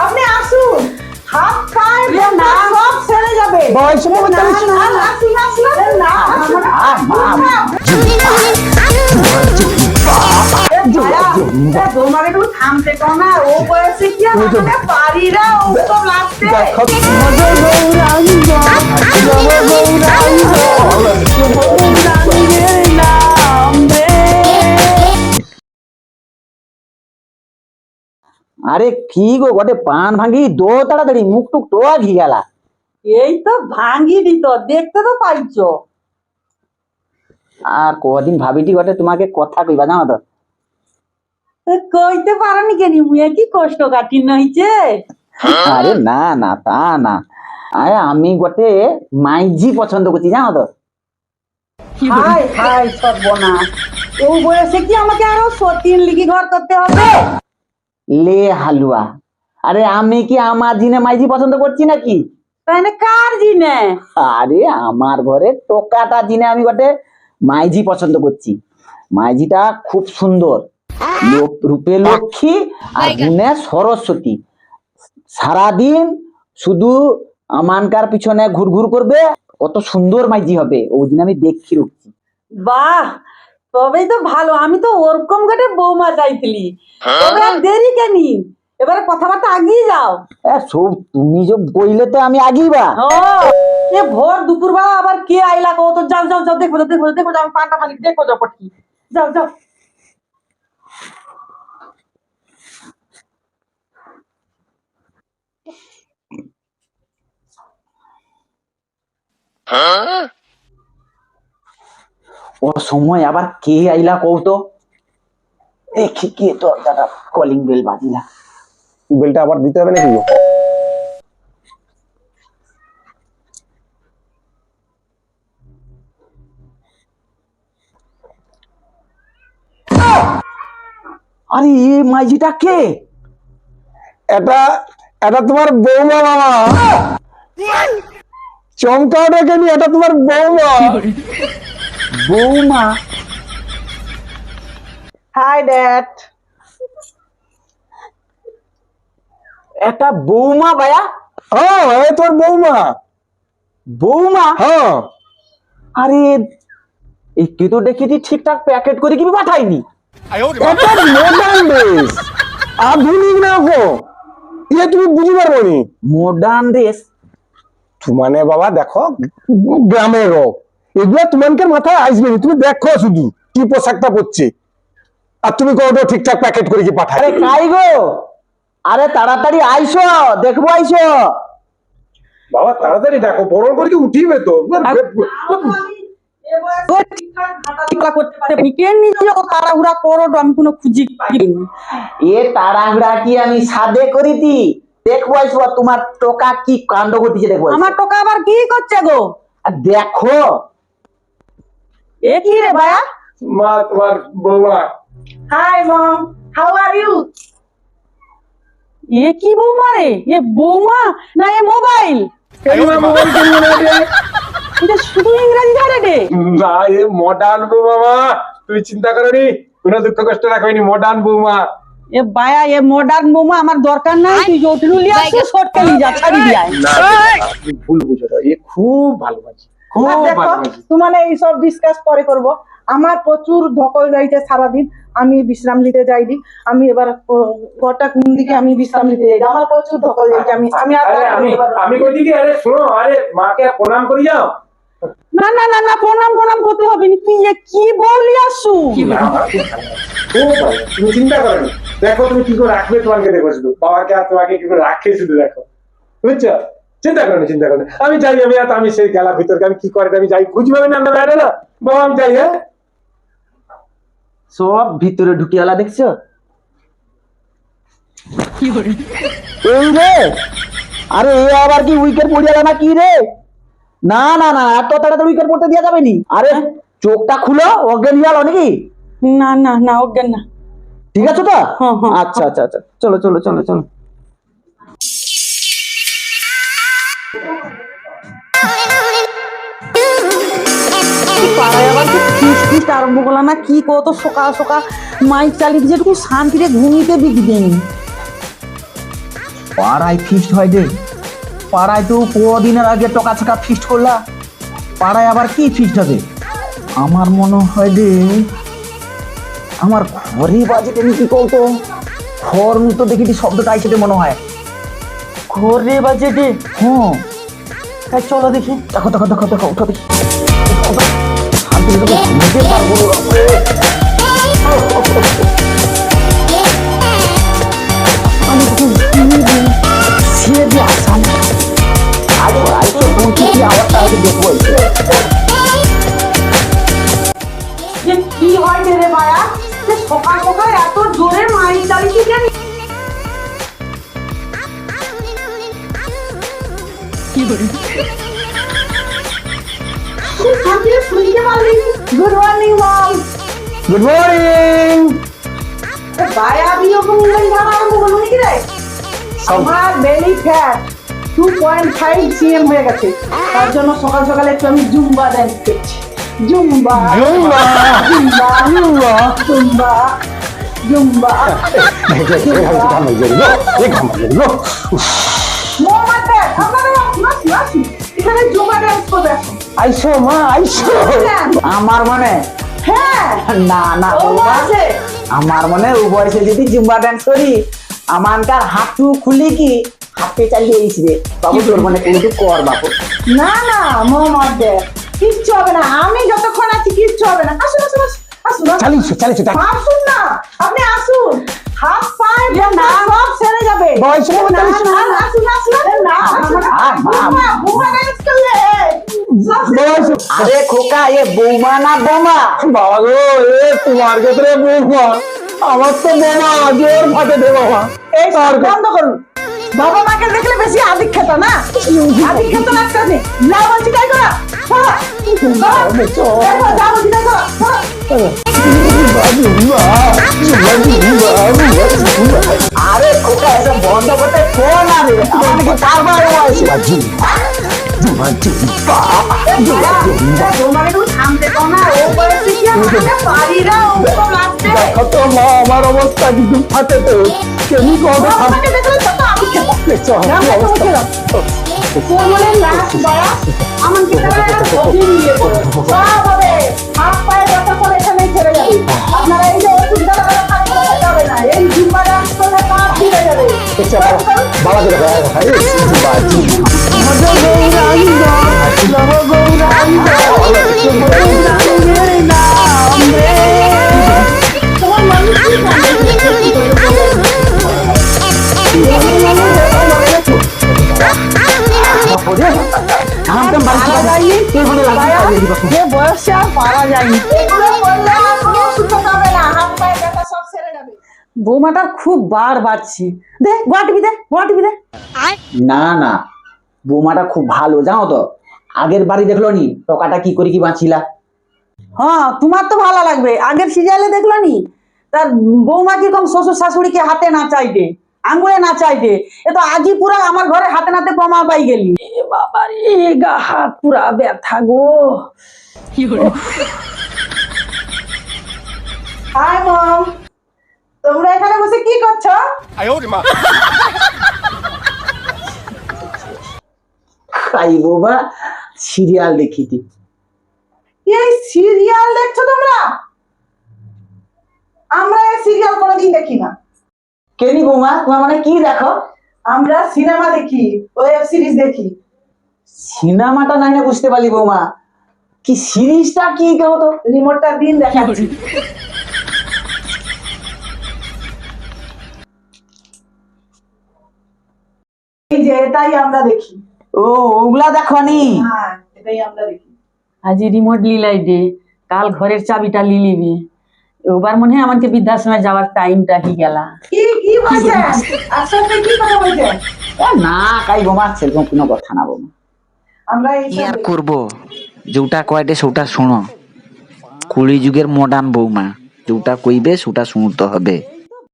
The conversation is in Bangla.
আপনি আসুন হাত পায়ে ব্যথা সব সেরে যাবে বয়স না না না না না আরে কি গো গটে পান ভাঙি দো তাড়াতাড়ি মুখ টুক টোয়া ঘি গেলা এই তো ভাঙ্গি দিত দেখতে তো পাইছো আর কদিন ভাবিটি গটে তোমাকে কথা কইবা জানো তো কইতে পারেনি কেন মুয়ে কি কষ্ট কাটিন হইছে? আরে না না তা না। আরে আমি গটে মাইজি পছন্দ করছি জানো তো? হাই হাই সর্বনাশ। ও বয়সে কি আমাকে আরও সতীন লিখি ঘর করতে হবে? লে হালুয়া। আরে আমি কি আমার জিনে মাইজি পছন্দ করছি নাকি? তাহলে কার জিনে? আরে আমার ঘরে টোকাটা জিনে আমি গটে মাইজি পছন্দ করছি। মাইজিটা খুব সুন্দর। রূপে লক্ষ্মী আর গুণে সরস্বতী। সারাদিন শুধু আমানকার পিছনে ঘুরঘুর করবে কত সুন্দর মাইজি হবে। ওই দিন আমি দেখি রুখছি বাহ তবেই তো ভালো। আমি তো ওরকম গটে বৌমা চাইছিলি তবে আর দেরি কেনি? এবারে কথাবার্তা আগিয়ে যাও। এ, সব তুমি যে বইলে তো আমি আগেই বা এ ভোর দুপুর বেলা আবার কে আইলা কো তো? যাও যাও যাও দেখো দেখো দেখো যাও, পানটা পানি দেখো যাও পটকি। যাও যাও। ও সময় আবার কে আইলা কৌ তো? দেখি কে তো দাদা কলিং বেল বাজিলা। বেলটা আবার দিতে হবে নাকি? আরে এ মাইজিটা কে? এটা এটা তোমার বৌমা মামা। চমকাওটা কেন এটা তোমার বৌমা। বৌমা। হাই ড্যাড একটা বৌমা বায়া হ্যাঁ এই তোর বৌমা। বৌমা? হ্যাঁ। আরে একটু তো দেখেছি ঠিকঠাক প্যাকেট করে কি পাঠাইনি? এটা মডার্ন ড্রেস আধুনিক না গো। ইয়ে তুমি বুঝি পারব নি। মডার্ন ড্রেস মানে বাবা দেখো গ্রামের এগুলো তোমাকে মাথায় আসবে না। তুমি দেখো শুধু কি পোশাকটা পরছে। আর তুমি কোনটা ঠিকঠাক প্যাকেট করে কি আরে কাই গো? আরে তাড়াতাড়ি আইসো দেখব আইসো। বাবা তাড়াতাড়ি দেখো বড় করে কি উঠিবে তো? তাড়াহুড়া করো আমি কোনো খুঁজি এ তাড়াহুড়া কি আমি সাদে করিতি? দেখব তোমার টোকা কি কাণ্ড ঘটিছে দেখব আমার টোকা আবার কি করছে গো? আর দেখো। এ কি রে ভাইয়া মা তোমার বৌমা। Hi mom how are you এ কি বৌমা রে? এ বৌমা না এ মোবাইল মোবাইল কিনবো না রে এটা শুধু ইংরেজি ধরে রে? না এ মডার্ন বৌমা তুমি চিন্তা করো নি কোনো দুঃখ কষ্ট রাখবেনি মডার্ন বৌমা। এ বায়া এ মডার্ন বৌমা আমার দরকার নাই তুই জটিল লিয়ে আসিস শর্টকে নিয়ে যা ছাড়ি দিয়ে ভুল বুঝো এ খুব ভালোবাসি খুব ভালোবাসি। তোমার এইসব ডিসকাস পরে করব। আমার প্রচুর ধকল যাইছে সারাদিন আমি বিশ্রাম নিতে যাইনি। আমি এবার ঘরটা কোন দিকে আমি বিশ্রাম নিতে যাই আমার প্রচুর ধকল যাইছে আমি আমি আর আমি আমি কইছি কি আরে শোনো আরে মাকে প্রণাম করি যাও। না না না না প্রণাম প্রণাম করতে হবে। না তুই কি বলি আসু তুমি চিন্তা করো দেখো তুমি কি করে রাখবে তোমাকে দেখো শুধু। বাবাকে আর তোমাকে কি করে রাখে শুধু দেখো। বুঝছ? চিন্তা করো চিন্তা করো আমি যাই আমি আর আমি সেই গেলা ভিতরকে আমি কি করে আমি যাই। খুঁজবে আমি না বাইরে না বাবা আমি যাই হ্যাঁ? সব ভিতরে ঢুকিয়ালা দেখছ? এই রে! আরে এ আবার কি উইকেট পড়িয়ালা না কি রে? না না না এত তাড়াতাড়ি উইকেট পড়তে দেওয়া যাবে নি। আরে চোখটা খুলো অজ্ঞান হয়ে গেল নাকি? না না না অজ্ঞান না। ঠিক আছে তো? হ্যাঁ, হ্যাঁ। আচ্ছা আচ্ছা আচ্ছা। চলো চলো চলো চলো। পাড়ায় আবার আরম্ভ করলাম না? কি কত সকাল সকাল মাইক চালিয়ে দিয়েছে একটু শান্তিতে ঘুমিতে বিকি দেয়নি পাড়ায় ফিস্ট হয় রে পাড়ায় তো কদিনের আগে টকা ছকা ফিস্ট করলা। পাড়ায় আবার কি ফিস্ট হবে আমার মনে হয় রে আমার ঘরে বাজেটে কি করতো খড় তো দেখি শব্দটা আইসে মনে হয়? ঘরে বাজেটে হ্যাঁ। তাই চলো দেখি। দেখো দেখো দেখো দেখো উঠো দেখি। শান্তি পারব পারলি good morning mom good morning বায়া বিয়ে কোন ইংরেজি ভাড়া আরম্ভ করল নাকি রে আমার belly fat two point five CM হয়ে গেছে তার জন্য সকাল সকালে একটু আমি জুম্বা ড্যান্স করছি zumba zumba. Zumba zumba zumba zumba Mohammad এখানে ড্যান্স করবে আসুন। আইসো মা আইসো। আমার মনে? হ্যাঁ। না না আমার মনে বয়সে যদি জুম্বা ডান্স করি আমানকার হাঁটু খুলি কি হাতে চালিয়ে বাবু তোর মনে কিন্তু কর বাবু না না মোহাম্মদ দে। কিচ্ছু হবে না। আমি যতক্ষণ আছি কিচ্ছু হবে না। আসুন আসুন আসুন, আসুন। চালিয়েছো চালিয়েছো আসুন না। আপনি আসুন। হাত পায়ে না। সব বয়স আরে খোকা এ বৌমা না বোমা বাবা গো এ তোমার ক্ষেত্রে বৌমা আমার তো বোমা জোর ফাটে দে বাবা এই বন্ধ করুন বাবা মাকে দেখলে বেশি আদিক খেত না আদিক খেত একটা না বলছি তাই করা সরো। সরো। দেখো, যা বলছি তাই করো। আরে খোকা এসব বন্ধ করতে ফোন আরে আমার কারবার দেখো তো মা অবস্থা কিন্তু ফাটে তো কেমনি আমাকে দেখলে তত আমি খেতাম দেখছ রাম কি রাম অবস্থা করে তোর অভিন নিয়ে সব হবে হাত পায়ে ব্যথা করে এখানেই ছেড়ে যাবে আপনারা এই যে ওষুধ করে যাবে না এই জিম্বা ডান্স করলে কাজ ফিরে যাবে বাবা দিকে তোমার যাবে বৌমাটার খুব বার বাড়ছি। দে গোয়া টিভি দে গোয়া টিভি দে। না না বৌমাটা খুব ভালো জানো তো? আগের বাড়ি দেখল নি? টকাটা কি করে কি বাঁচিলা? হ্যাঁ তোমার তো ভালো লাগবে। আগের সিরিয়ালে দেখল নি? তার বৌমা কীরকম শ্বশুর শাশুড়িকে হাতে না চাইতে আঙ্গুলে না চাইতে এ তো আজই পুরা আমার ঘরে হাতে নাতে প্রমাণ পাই গেলি। এ বাবা রে গা হাত পুরা ব্যথা গো। হাই মম তোমরা এখানে বসে কি করছ? খাই বৌমা সিরিয়াল দেখিতি এই সিরিয়াল দেখছ তোমরা? আমরা এই সিরিয়াল কোনোদিন দেখি না। কেনি বৌমা? তোমার মানে কি দেখো? আমরা সিনেমা দেখি ওয়েব সিরিজ দেখি। সিনেমাটা নাই না বুঝতে পারলি বৌমা। কি সিরিজটা কি কেউ তো রিমোটটা দিন দেখাচ্ছি। এই যে এটাই আমরা দেখি। ও ওগুলা দেখো নি? হ্যাঁ এটাই আমরা দেখি। আজ রিমোট লিলাই দে কাল ঘরের চাবিটা লিলিবি এবার মনে হয় আমাকে বৃদ্ধাশ্রমে যাওয়ার টাইমটা কি গেলা। কি কি বলছেন একসাথে কি কথা বলছেন না কাই বৌমা সেরকম কোনো কথা না বৌমা। আমরা কি আর করব? যোউটা কয়টে সেটা শোনো। কুড়ি যুগের মডার্ন বৌমা যেটা কইবে সেটা শুনতে হবে।